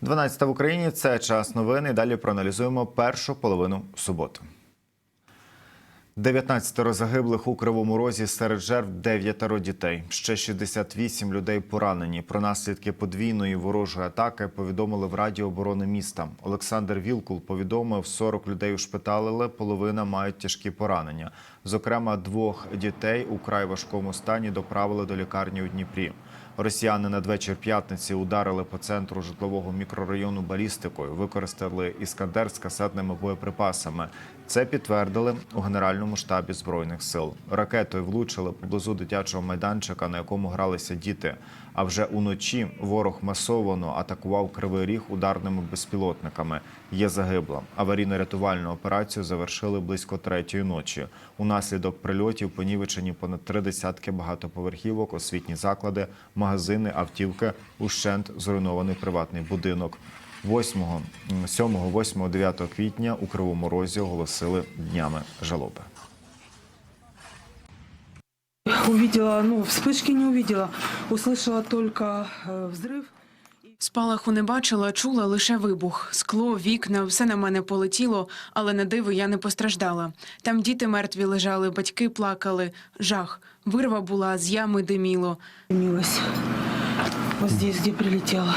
12 в Україні це час новини. Далі проаналізуємо першу половину суботи. 19 загиблих у Кривому Розі серед жертв 9 дітей. Ще 68 людей поранені. Про наслідки подвійної ворожої атаки повідомили в Раді оборони міста. Олександр Вілкул повідомив, 40 людей ушпиталили, половина мають тяжкі поранення. Зокрема, двох дітей у край важкому стані доправили до лікарні у Дніпрі. Росіяни надвечір п'ятниці ударили по центру житлового мікрорайону балістикою, використали іскандер з касетними боєприпасами. Це підтвердили у Генеральному штабі збройних сил. Ракетою влучили поблизу дитячого майданчика, на якому гралися діти. А вже уночі ворог масовано атакував кривий ріг ударними безпілотниками. Є загибла. Аварійно-рятувальну операцію завершили близько третьої ночі. Унаслідок прильотів понівечені понад три десятки багатоповерхівок, освітні заклади, магазини, автівки, ущент зруйнований приватний будинок. 8, 7, 8, 9 квітня у Кривому Розі оголосили днями жалоби. Увидела, ну, вспышки не увидела. Услышала только э, взрыв. Спалаху не бачила, чула лише вибух. Скло, вікна, все на мене полетіло, але на диво я не постраждала. Там діти мертві лежали, батьки плакали. Жах. Вирва була, з ями диміло. Дымилась. Вот здесь, где прилетела.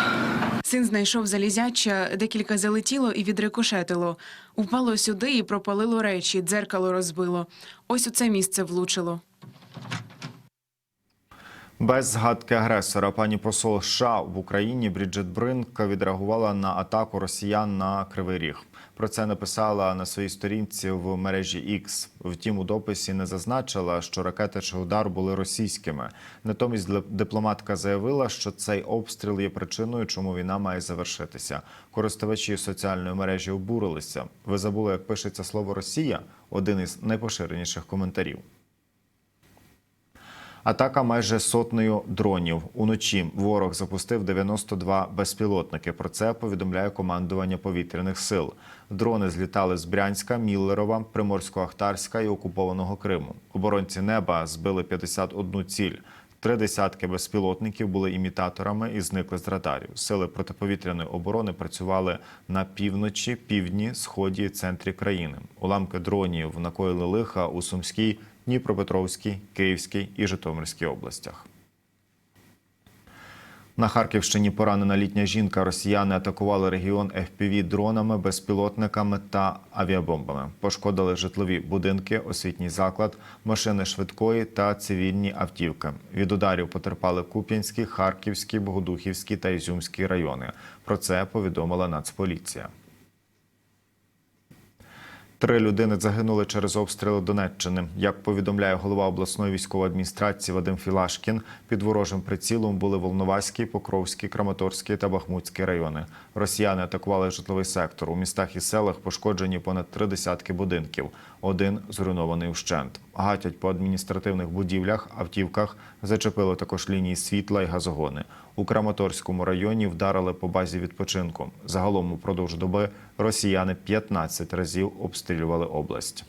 Син знайшов залізяча, декілька залетіло і відрикошетило. Упало сюди і пропалило речі, дзеркало розбило. Ось у це місце влучило. Без згадки агресора пані посол США в Україні Бріджит Бринк відреагувала на атаку росіян на Кривий Ріг. Про це написала на своїй сторінці в мережі X. Втім, у дописі не зазначила, що ракети чи удар були російськими. Натомість дипломатка заявила, що цей обстріл є причиною, чому війна має завершитися. Користувачі соціальної мережі обурилися. Ви забули, як пишеться слово Росія? Один із найпоширеніших коментарів. Атака майже сотнею дронів. Уночі ворог запустив 92 безпілотники. Про це повідомляє командування повітряних сил. Дрони злітали з Брянська, Міллерова, Приморсько-Ахтарська і окупованого Криму. Оборонці неба збили 51 ціль. Три десятки безпілотників були імітаторами і зникли з радарів. Сили протиповітряної оборони працювали на півночі, півдні, сході і центрі країни. Уламки дронів накоїли лиха у Сумській, Дніпропетровській, Київській і Житомирській областях. На Харківщині поранена літня жінка. Росіяни атакували регіон fpv дронами, безпілотниками та авіабомбами. Пошкодили житлові будинки, освітній заклад, машини швидкої та цивільні автівки. Від ударів потерпали Куп'янський, Харківський, Богодухівський та Ізюмський райони. Про це повідомила Нацполіція. Три людини загинули через обстріли Донеччини. Як повідомляє голова обласної військової адміністрації Вадим Філашкін, під ворожим прицілом були Волноваський, Покровський, Краматорський та Бахмутський райони. Росіяни атакували житловий сектор. У містах і селах пошкоджені понад три десятки будинків. Один зруйнований вщент. Гатять по адміністративних будівлях, автівках, зачепили також лінії світла і газогони. У Краматорському районі вдарили по базі відпочинку. Загалом упродовж доби росіяни 15 разів обстрілювали область.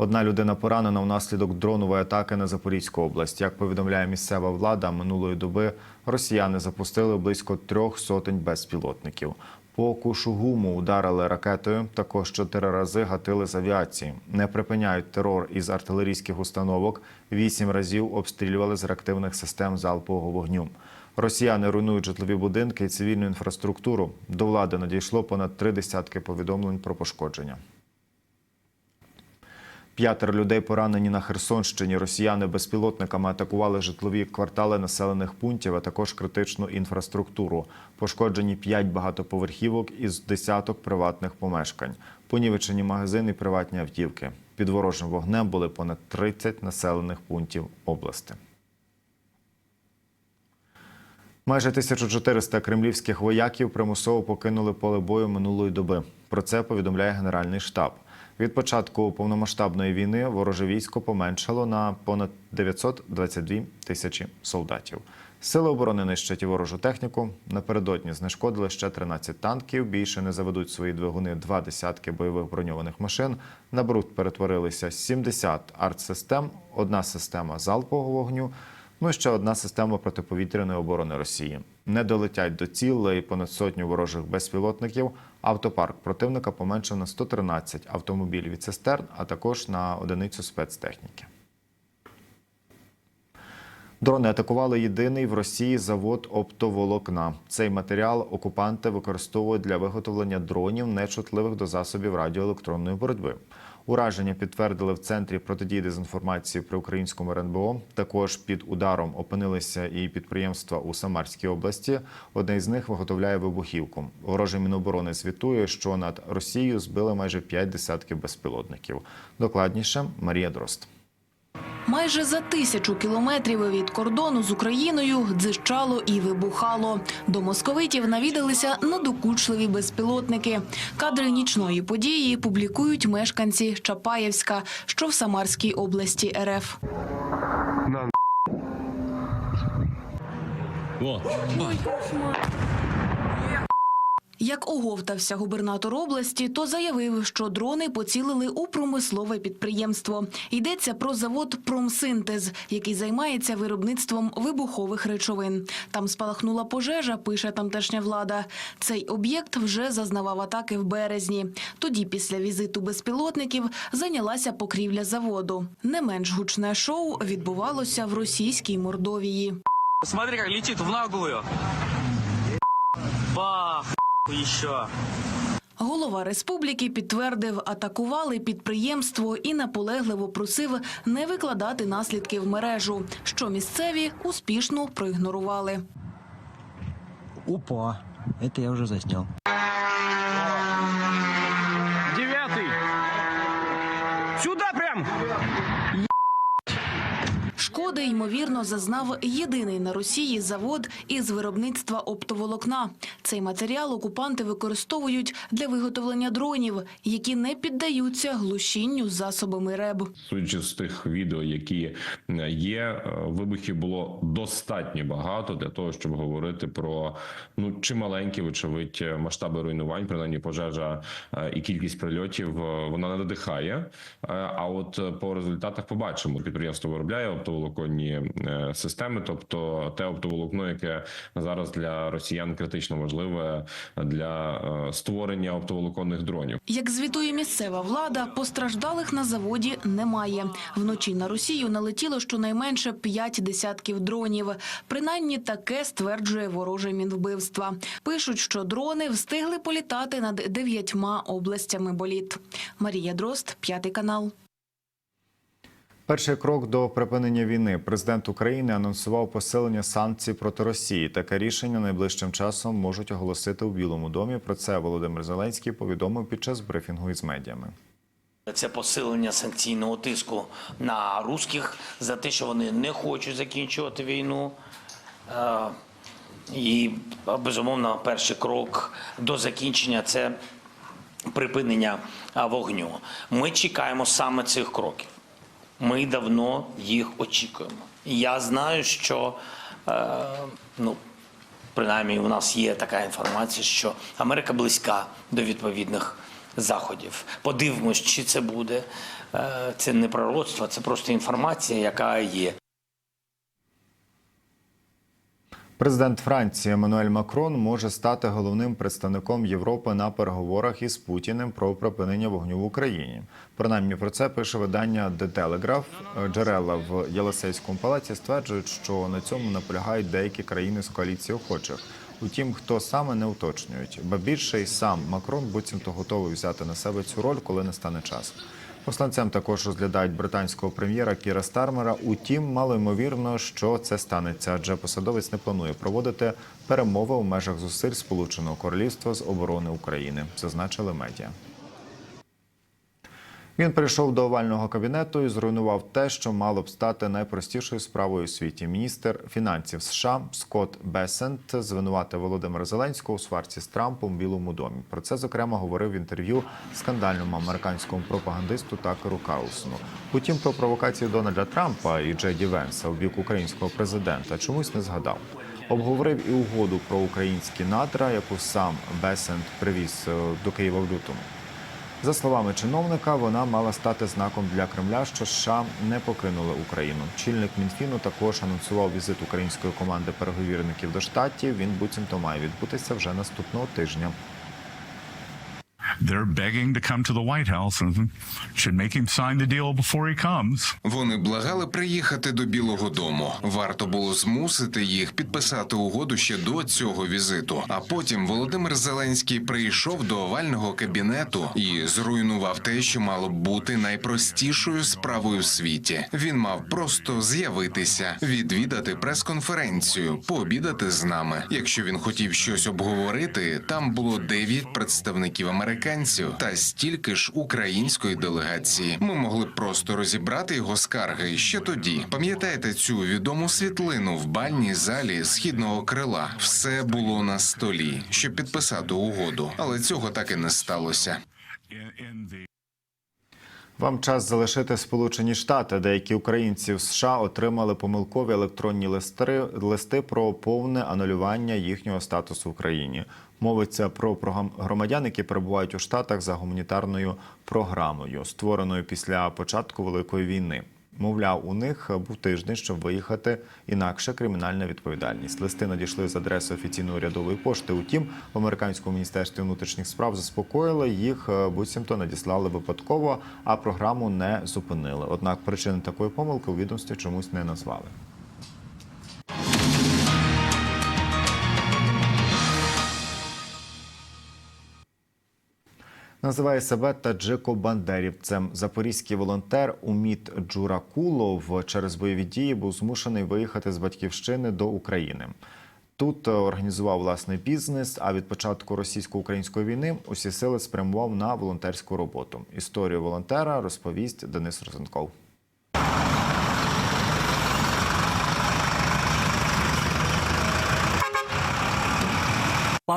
Одна людина поранена внаслідок дронової атаки на Запорізьку область. Як повідомляє місцева влада, минулої доби росіяни запустили близько трьох сотень безпілотників. По Кушугуму ударили ракетою. Також чотири рази гатили з авіації. Не припиняють терор із артилерійських установок. Вісім разів обстрілювали з реактивних систем залпового вогню. Росіяни руйнують житлові будинки і цивільну інфраструктуру. До влади надійшло понад три десятки повідомлень про пошкодження. П'ятеро людей поранені на Херсонщині. Росіяни безпілотниками атакували житлові квартали населених пунктів, а також критичну інфраструктуру. Пошкоджені п'ять багатоповерхівок із десяток приватних помешкань. Понівечені магазини, приватні автівки. Під ворожим вогнем були понад 30 населених пунктів області. Майже 1400 кремлівських вояків примусово покинули поле бою минулої доби. Про це повідомляє Генеральний штаб. Від початку повномасштабної війни вороже військо поменшало на понад 922 тисячі солдатів. Сили оборони нищать ворожу техніку. Напередодні знешкодили ще 13 танків. Більше не заведуть свої двигуни два десятки бойових броньованих машин. На бруд перетворилися 70 артсистем, одна система залпового вогню. Ну і ще одна система протиповітряної оборони Росії. Не долетять до цілей понад сотню ворожих безпілотників. Автопарк противника поменшив на 113 автомобілів і цистерн, а також на одиницю спецтехніки. Дрони атакували єдиний в Росії завод оптоволокна. Цей матеріал окупанти використовують для виготовлення дронів, нечутливих до засобів радіоелектронної боротьби. Ураження підтвердили в центрі протидії дезінформації при українському РНБО. Також під ударом опинилися і підприємства у Самарській області. Одне з них виготовляє вибухівку. Ворожий міноборони звітує, що над Росією збили майже п'ять десятків безпілотників. Докладніше Марія Дрозд. Майже за тисячу кілометрів від кордону з Україною дзищало і вибухало. До московитів навідалися надокучливі безпілотники. Кадри нічної події публікують мешканці Чапаєвська, що в Самарській області РФ. О, Як оговтався губернатор області, то заявив, що дрони поцілили у промислове підприємство. Йдеться про завод «Промсинтез», який займається виробництвом вибухових речовин. Там спалахнула пожежа, пише тамтешня влада. Цей об'єкт вже зазнавав атаки в березні. Тоді, після візиту безпілотників, зайнялася покрівля заводу. Не менш гучне шоу відбувалося в російській Мордовії. Смотри, как летит в наглую. Бах, еще. Голова республіки підтвердив, атакували підприємство і наполегливо просив не викладати наслідки в мережу, що місцеві успішно проігнорували. Опа, это я уже заснял. Девятый. Сюда прям. Шкоди, ймовірно, зазнав єдиний на Росії завод із виробництва оптоволокна. Цей матеріал окупанти використовують для виготовлення дронів, які не піддаються глушінню засобами РЕБ. Судячи з тих відео, які є, е, вибухів було достатньо багато для того, щоб говорити про ну чималенькі, вочевидь, масштаби руйнувань. Принаймні, пожежа е, і кількість прильотів е, вона не надихає. Е, А от по результатах побачимо, підприємство виробляє оптоволоконні е, системи, тобто те оптоволокно, яке зараз для росіян критично важливе для е, створення оптоволоконних дронів. Як звітує місцева влада, постраждалих на заводі немає. Вночі на Росію налетіло щонайменше п'ять десятків дронів. Принаймні таке стверджує вороже мінвбивства. Пишуть, що дрони встигли політати над дев'ятьма областями боліт. Марія Дрозд, п'ятий канал. Перший крок до припинення війни. Президент України анонсував посилення санкцій проти Росії. Таке рішення найближчим часом можуть оголосити у Білому домі. Про це Володимир Зеленський повідомив під час брифінгу із медіями. Це посилення санкційного тиску на русських за те, що вони не хочуть закінчувати війну. Е, І безумовно, перший крок до закінчення це припинення вогню. Ми чекаємо саме цих кроків. Ми давно їх очікуємо. Я знаю, що е, ну, принаймні у нас є така інформація, що Америка близька до відповідних заходів. Подивимось, чи це буде. Е, Це не пророцтво, це просто інформація, яка є. Президент Франції Еммануель Макрон може стати головним представником Європи на переговорах із Путіним про припинення вогню в Україні. Принаймні про це пише видання The Telegraph. Джерела в Єлисейському палаці стверджують, що на цьому наполягають деякі країни з коаліції охочих. Утім, хто саме не уточнюють, ба більше й сам Макрон буцімто готовий взяти на себе цю роль, коли не стане час. Посланцем також розглядають британського прем'єра Кіра Стармера. Утім, мало ймовірно, що це станеться, адже посадовець не планує проводити перемови у межах зусиль Сполученого Королівства з оборони України, зазначили медіа. Він прийшов до овального кабінету і зруйнував те, що мало б стати найпростішою справою у світі. Міністр фінансів США Скотт Бесент звинуватив Володимира Зеленського у сварці з Трампом у Білому домі. Про це зокрема говорив в інтерв'ю скандальному американському пропагандисту Такеру Карлсону. Утім, про провокацію Дональда Трампа і Джеді Венса у бік українського президента чомусь не згадав. Обговорив і угоду про українські надра, яку сам Бесент привіз е, до Києва в лютому. За словами чиновника, вона мала стати знаком для Кремля, що США не покинули Україну. Чільник Мінфіну також анонсував візит української команди переговірників до штатів. Він буцімто має відбутися вже наступного тижня. They're begging to come to the White House and should make him sign the deal before he comes. Вони благали приїхати до Білого Дому. Варто було змусити їх підписати угоду ще до цього візиту. А потім Володимир Зеленський прийшов до овального кабінету і зруйнував те, що мало б бути найпростішою справою в світі. Він мав просто з'явитися, відвідати прес-конференцію, пообідати з нами. Якщо він хотів щось обговорити, там було дев'ять представників американців та стільки ж української делегації. Ми могли б просто розібрати його скарги ще тоді. Пам'ятаєте цю відому світлину в бальній залі східного крила? Все було на столі, щоб підписати угоду, але цього так і не сталося. Вам час залишити Сполучені Штати. Деякі українці в США отримали помилкові електронні листи, листи про повне анулювання їхнього статусу в країні. Мовиться про громадян, які перебувають у Штатах за гуманітарною програмою, створеною після початку Великої війни. Мовляв, у них був тиждень, щоб виїхати, інакше кримінальна відповідальність. Листи надійшли з адреси офіційної урядової пошти. Утім, в американському міністерстві внутрішніх справ заспокоїли їх, е, буцімто надіслали випадково, а програму не зупинили. Однак причини такої помилки у відомстві чомусь не назвали. Називає себе таджико-бандерівцем. Запорізький волонтер Уміт Джуракулов через бойові дії був змушений виїхати з батьківщини до України. Тут організував власний бізнес. А від початку російсько-української війни усі сили спрямував на волонтерську роботу. Історію волонтера розповість Денис Розенков.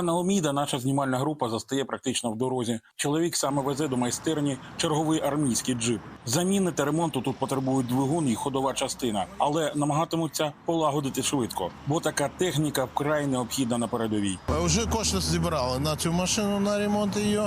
Пана Оміда, наша знімальна група застає практично в дорозі. Чоловік саме везе до майстерні черговий армійський джип. Заміни та ремонту тут потребують двигун і ходова частина, але намагатимуться полагодити швидко, бо така техніка вкрай необхідна на передовій. Вже кошти зібрали на цю машину на ремонт її.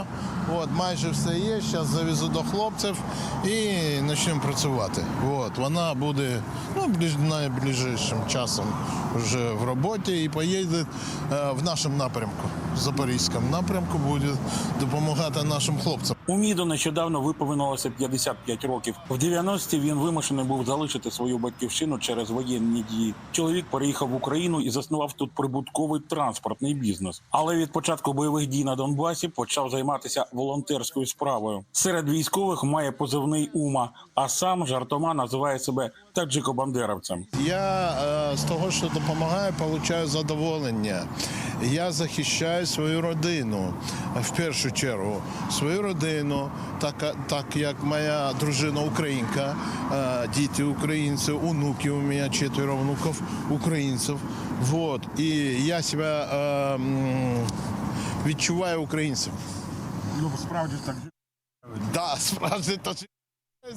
От майже все є. Зараз завезу до хлопців і почнемо працювати. От вона буде ну найближчим часом вже в роботі і поїде е, в нашому напрямку, Marco. В Запорізькому напрямку, буде допомагати нашим хлопцям. Уміду нещодавно виповнилося 55 років. В 90-ті він вимушений був залишити свою батьківщину через воєнні дії. Чоловік переїхав в Україну і заснував тут прибутковий транспортний бізнес. Але від початку бойових дій на Донбасі почав займатися волонтерською справою. Серед військових має позивний Ума, а сам жартома називає себе таджико-бандеровцем. Я е, з того, що допомагаю, отримую задоволення. Я захищаю свою родину в першу чергу. Свою родину, так, так як моя дружина українка, діти українці, онуки у мене четверо внуків українців. Вот. І я себе е, відчуваю українцем. Ну справді так. Да, справді то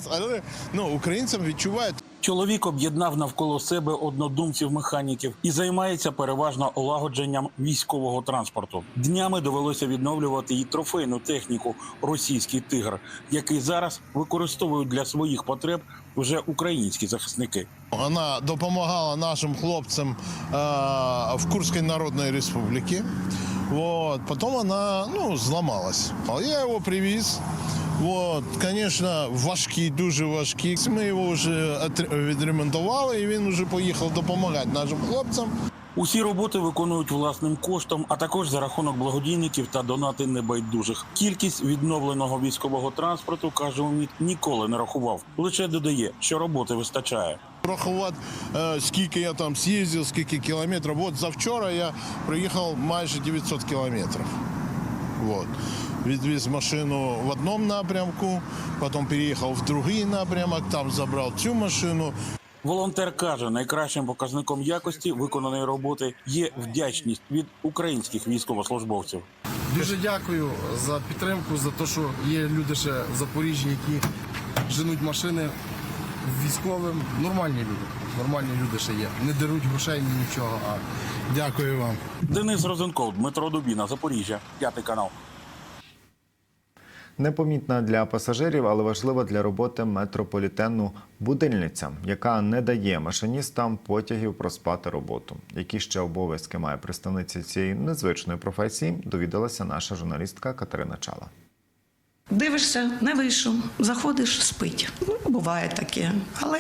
але ну, українцям відчувають. Чоловік об'єднав навколо себе однодумців-механіків і займається переважно олагодженням військового транспорту. Днями довелося відновлювати і трофейну техніку російський тигр, який зараз використовують для своїх потреб вже українські захисники. Вона допомагала нашим хлопцям е, в Курській Народної Республіки. Вот. Потім вона ну, зламалась. Я його привіз. Вот, звісно, важкий, дуже важкий. Ми його вже відремонтували, і він вже поїхав допомагати нашим хлопцям. Усі роботи виконують власним коштом, а також за рахунок благодійників та донати небайдужих. Кількість відновленого військового транспорту каже Уміт, ніколи не рахував. Лише додає, що роботи вистачає. Рахувати, е, скільки я там з'їздив, скільки кілометрів. От завчора я приїхав майже 900 кілометрів. Вот. Відвіз машину в одному напрямку, потім переїхав в другий напрямок, там забрав цю машину. Волонтер каже, найкращим показником якості виконаної роботи є вдячність від українських військовослужбовців. Дуже дякую за підтримку, за те, що є люди ще в Запоріжжі, які женуть машини військовим. Нормальні люди. Нормальні люди ще є. Не деруть грошей, ні нічого. А Дякую вам. Денис Розенков, Дмитро Дубіна, Запоріжжя, п'ятий канал. Непомітна для пасажирів, але важлива для роботи метрополітену будильниця, яка не дає машиністам потягів проспати роботу. Які ще обов'язки має представниця цієї незвичної професії, довідалася наша журналістка Катерина Чала. Дивишся, не вийшов, заходиш, спить. Ну, буває таке. Але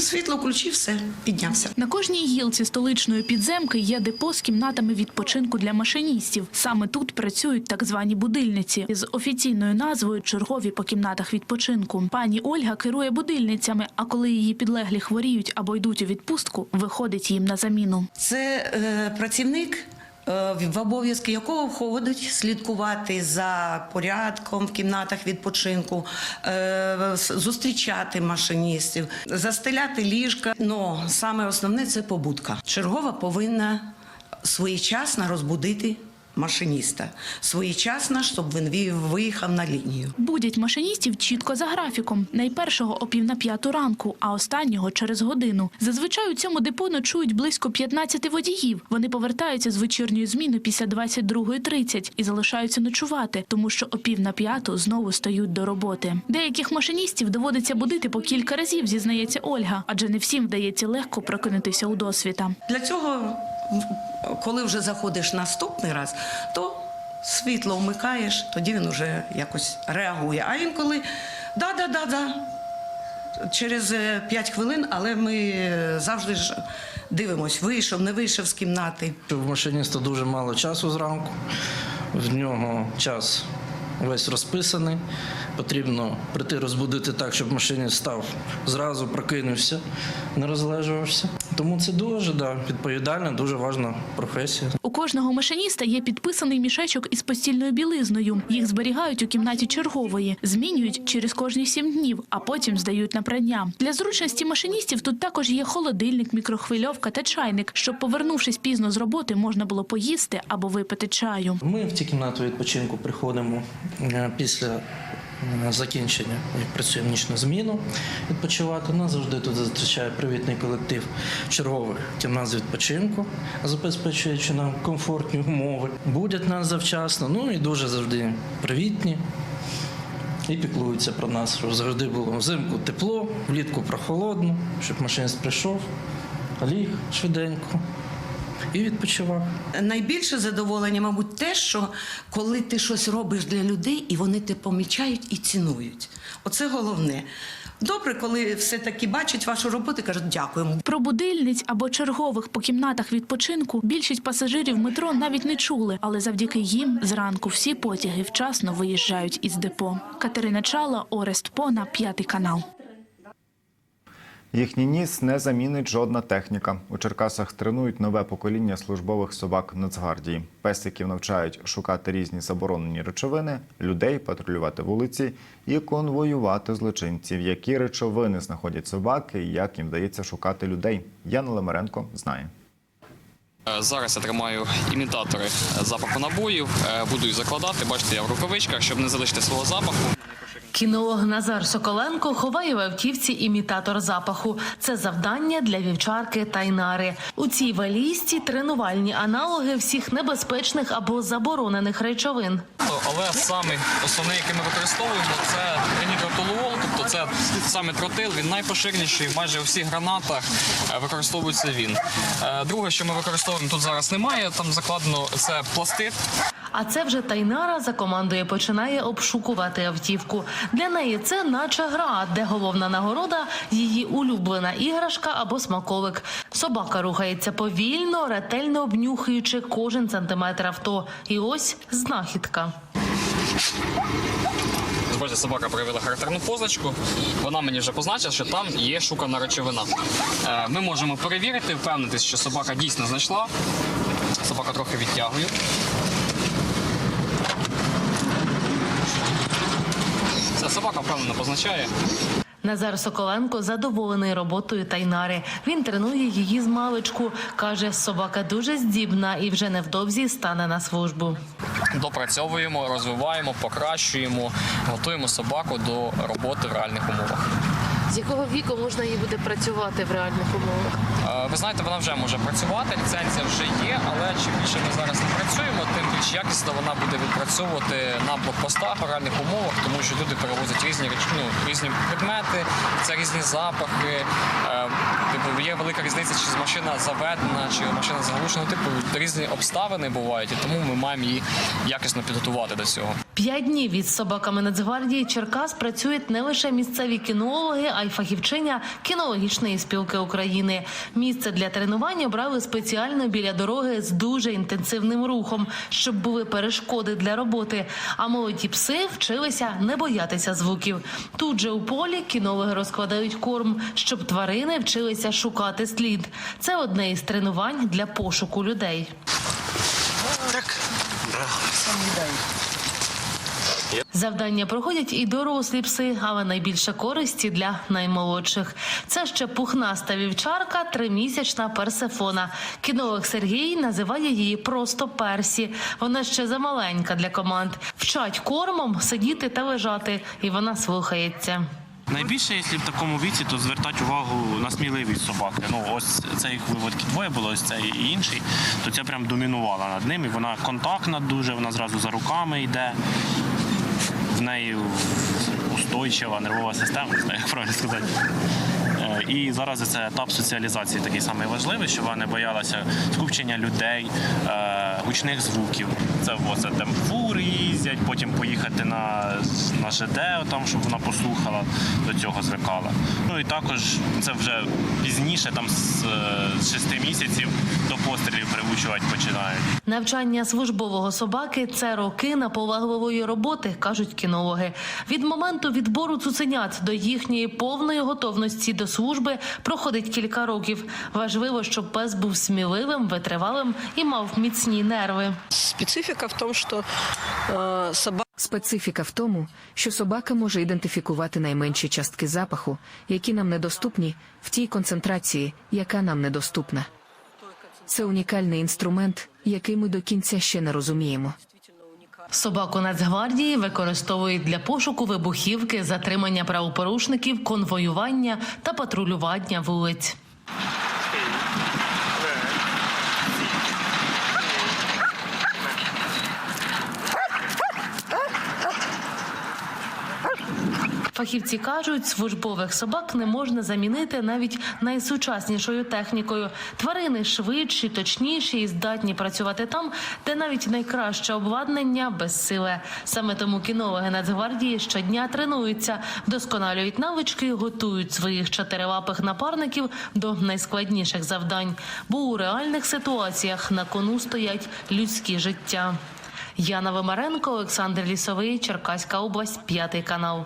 світло включив, все, піднявся. На кожній гілці столичної підземки є депо з кімнатами відпочинку для машиністів. Саме тут працюють так звані будильниці з офіційною назвою чергові по кімнатах відпочинку. Пані Ольга керує будильницями, а коли її підлеглі хворіють або йдуть у відпустку, виходить їм на заміну. Це е, працівник. Е, В обов'язки якого входить слідкувати за порядком в кімнатах відпочинку, е, зустрічати машиністів, застеляти ліжка. Ну саме основне це побудка. Чергова повинна своєчасно розбудити машиніста, своєчасно, щоб він виїхав на лінію. Будять машиністів чітко за графіком. Найпершого о пів на п'яту ранку, а останнього через годину. Зазвичай у цьому депо ночують близько 15 водіїв. Вони повертаються з вечірньої зміни після 22.30 і залишаються ночувати, тому що о пів на п'яту знову стають до роботи. Деяких машиністів доводиться будити по кілька разів, зізнається Ольга, адже не всім вдається легко прокинутися у досвіта. Для цього, коли вже заходиш наступний раз, то світло вмикаєш, тоді він вже якось реагує. А інколи да-да-да-да. Через 5 хвилин, але ми е, завжди ж дивимось, вийшов, не вийшов з кімнати. В машиніста дуже мало часу зранку. В нього час весь розписаний. Потрібно прийти розбудити так, щоб машиніст став зразу, прокинувся, не розлежувався. Тому це дуже да, відповідальна, дуже важна професія. У кожного машиніста є підписаний мішечок із постільною білизною. Їх зберігають у кімнаті чергової, змінюють через кожні сім днів, а потім здають на прання. Для зручності машиністів тут також є холодильник, мікрохвильовка та чайник, щоб, повернувшись пізно з роботи, можна було поїсти або випити чаю. Ми в ці кімнати відпочинку приходимо е, після закінчення, як працюємо нічну зміну відпочивати. Нас завжди тут зустрічає привітний колектив чергових кімнат з відпочинку, забезпечуючи нам комфортні умови. Будять нас завчасно, ну і дуже завжди привітні. І піклуються про нас, щоб завжди було взимку тепло, влітку прохолодно, щоб машиніст прийшов, ліг швиденько і відпочивав. Найбільше задоволення, мабуть, те, що коли ти щось робиш для людей, і вони те помічають і цінують. Оце головне. Добре, коли все-таки бачать вашу роботу і кажуть дякуємо. Про будильниць або чергових по кімнатах відпочинку більшість пасажирів метро навіть не чули, але завдяки їм зранку всі потяги вчасно виїжджають із депо. Катерина Чала, Орест Пона, п'ятий канал. Їхній ніс не замінить жодна техніка. У Черкасах тренують нове покоління службових собак Нацгвардії. Песиків навчають шукати різні заборонені речовини, людей патрулювати вулиці і конвоювати злочинців. Які речовини знаходять собаки і як їм вдається шукати людей. Яна Лемаренко знає. Е, Зараз я тримаю імітатори запаху набоїв. Е, Буду їх закладати. Бачите, я в рукавичках, щоб не залишити свого запаху. Кінолог Назар Соколенко ховає в автівці імітатор запаху. Це завдання для вівчарки Тайнари. У цій валізці тренувальні аналоги всіх небезпечних або заборонених речовин. Але саме основне, яке ми використовуємо, це тринітратолуол, тобто це саме тротил. Він найпоширеніший. Майже у всіх гранатах е, використовується він. Е, Друге, що ми використовуємо тут зараз немає. Там закладено це пластит. А це вже Тайнара за командою починає обшукувати автівку. Для неї це наче гра, де головна нагорода її улюблена іграшка або смаковик. Собака рухається повільно, ретельно обнюхуючи кожен сантиметр авто. І ось знахідка. Бачите, собака проявила характерну позначку. Вона мені вже позначила, що там є шукана речовина. Е, Ми можемо перевірити, впевнитись, що собака дійсно знайшла. Собака трохи відтягує. Це собака впевнено позначає. Назар Соколенко задоволений роботою Тайнари. Він тренує її з маличку. Каже, собака дуже здібна і вже невдовзі стане на службу. Допрацьовуємо, розвиваємо, покращуємо, готуємо собаку до роботи в реальних умовах. З якого віку можна їй буде працювати в реальних умовах? Е, Ви знаєте, вона вже може працювати, ліцензія вже є, але чим більше ми зараз не працюємо, тим більш якісно вона буде відпрацьовувати на блокпостах в реальних умовах, тому що люди перевозять різні ну, різні предмети, це різні запахи. Е, Типу, є велика різниця, чи машина заведена, чи машина заглушена. Типу, різні обставини бувають, і тому ми маємо її якісно підготувати до цього. П'ять днів від собаками Нацгвардії Черкас працюють не лише місцеві кінологи, а й фахівчиня кінологічної спілки України. Місце для тренування обрали спеціально біля дороги з дуже інтенсивним рухом, щоб були перешкоди для роботи. А молоді пси вчилися не боятися звуків. Тут же у полі кінологи розкладають корм, щоб тварини вчилися шукати слід. Це одне із тренувань для пошуку людей. Завдання проходять і дорослі пси, але найбільше користі для наймолодших. Це ще пухнаста вівчарка, тримісячна персефона. Кінолог Сергій називає її просто персі. Вона ще замаленька для команд. Вчать кормом сидіти та лежати, і вона слухається. Найбільше, якщо в такому віці, то звертати увагу на сміливість собаки. Ну ось це їх виводки двоє було, ось цей і інший, то ця прям домінувала над ними. Вона контактна дуже, вона зразу за руками йде. В неї устойчива нервова система, не знаю, як правильно сказати. Е, І зараз це етап соціалізації такий самий важливий, щоб вона не боялася скупчення людей, е, гучних звуків. Це, о, там фури їздять, потім поїхати на, на ЖД, там, щоб вона послухала, до цього звикала. Ну і також це вже пізніше, там з, е, 6 місяців до пострілів приучувати починають. Навчання службового собаки це роки наполегливої роботи, кажуть кінологи. Від моменту відбору цуценят до їхньої повної готовності до служби проходить кілька років. Важливо, щоб пес був сміливим, витривалим і мав міцні нерви. Специфіка в тому, що е, собака Специфіка в тому, що собака може ідентифікувати найменші частки запаху, які нам недоступні, в тій концентрації, яка нам недоступна. Це унікальний інструмент, який ми до кінця ще не розуміємо. Собаку Нацгвардії використовують для пошуку вибухівки, затримання правопорушників, конвоювання та патрулювання вулиць. Фахівці кажуть, службових собак не можна замінити навіть найсучаснішою технікою. Тварини швидші, точніші і здатні працювати там, де навіть найкраще обладнання безсиле. Саме тому кінологи Нацгвардії щодня тренуються, вдосконалюють навички, готують своїх чотирилапих напарників до найскладніших завдань. Бо у реальних ситуаціях на кону стоять людські життя. Яна Вимаренко, Олександр Лісовий, Черкаська область, п'ятий канал.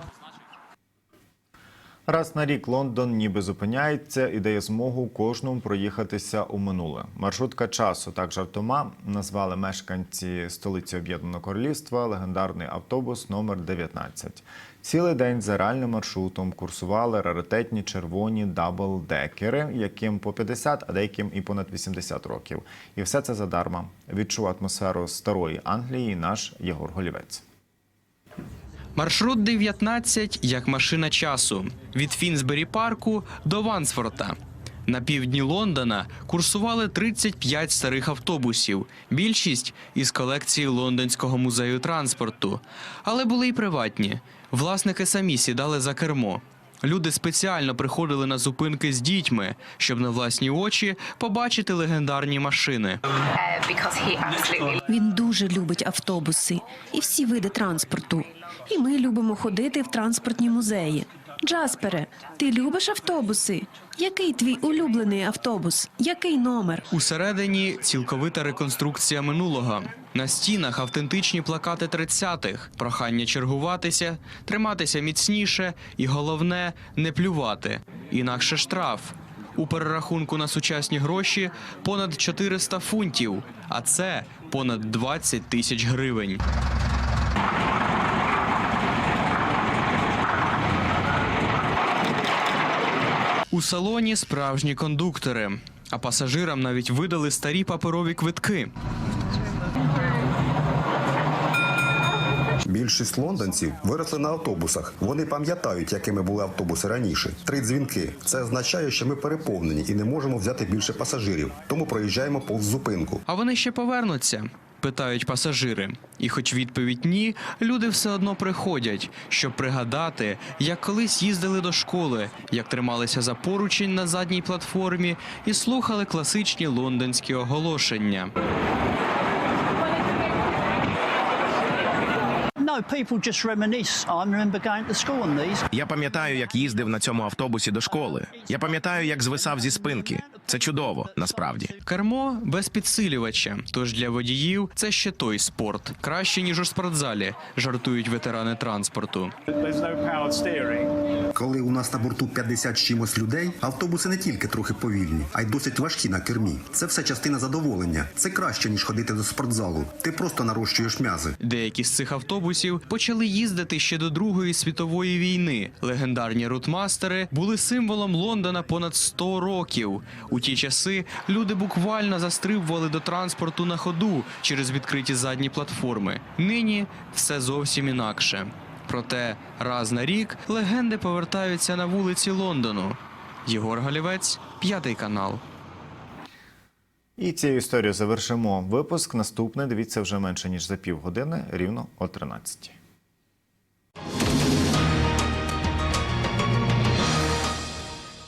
Раз на рік Лондон ніби зупиняється і дає змогу кожному проїхатися у минуле. Маршрутка часу, так жартома, назвали мешканці столиці Об'єднаного Королівства легендарний автобус номер 19. Цілий день за реальним маршрутом курсували раритетні червоні даблдекери, яким по 50, а деяким і понад 80 років. І все це задарма. Відчув атмосферу старої Англії наш Єгор Голівець. Маршрут 19 як машина часу від Фінсбері парку до Вансфорта. На півдні Лондона курсували 35 старих автобусів, більшість із колекції Лондонського музею транспорту. Але були й приватні. Власники самі сідали за кермо. Люди спеціально приходили на зупинки з дітьми, щоб на власні очі побачити легендарні машини. Він дуже любить автобуси і всі види транспорту. І ми любимо ходити в транспортні музеї. Джаспере, ти любиш автобуси? Який твій улюблений автобус? Який номер? Усередині цілковита реконструкція минулого. На стінах автентичні плакати 30-х, прохання чергуватися, триматися міцніше і головне не плювати. Інакше штраф. У перерахунку на сучасні гроші понад 400 фунтів, а це понад 20 тисяч гривень. У салоні справжні кондуктори, а пасажирам навіть видали старі паперові квитки. Більшість лондонців виросли на автобусах. Вони пам'ятають, якими були автобуси раніше. Три дзвінки. Це означає, що ми переповнені і не можемо взяти більше пасажирів. Тому проїжджаємо повз зупинку. А вони ще повернуться. Питають пасажири. І хоч відповідь ні, люди все одно приходять, щоб пригадати, як колись їздили до школи, як трималися за поручень на задній платформі і слухали класичні лондонські оголошення. Я пам'ятаю, як їздив на цьому автобусі до школи. Я пам'ятаю, як звисав зі спинки. Це чудово, насправді. Кермо без підсилювача, тож для водіїв це ще той спорт. Краще ніж у спортзалі, жартують ветерани транспорту. Коли у нас на борту 50 чимось людей, автобуси не тільки трохи повільні, а й досить важкі на кермі. Це все частина задоволення. Це краще ніж ходити до спортзалу. Ти просто нарощуєш м'язи. Деякі з цих автобусів почали їздити ще до Другої світової війни. Легендарні рутмастери були символом Лондона понад 100 років. У ті часи люди буквально застрибували до транспорту на ходу через відкриті задні платформи. Нині все зовсім інакше. Проте раз на рік легенди повертаються на вулиці Лондону. Єгор Галівець, п'ятий канал. І цією історією завершимо випуск. Наступне дивіться вже менше ніж за півгодини, рівно о 13.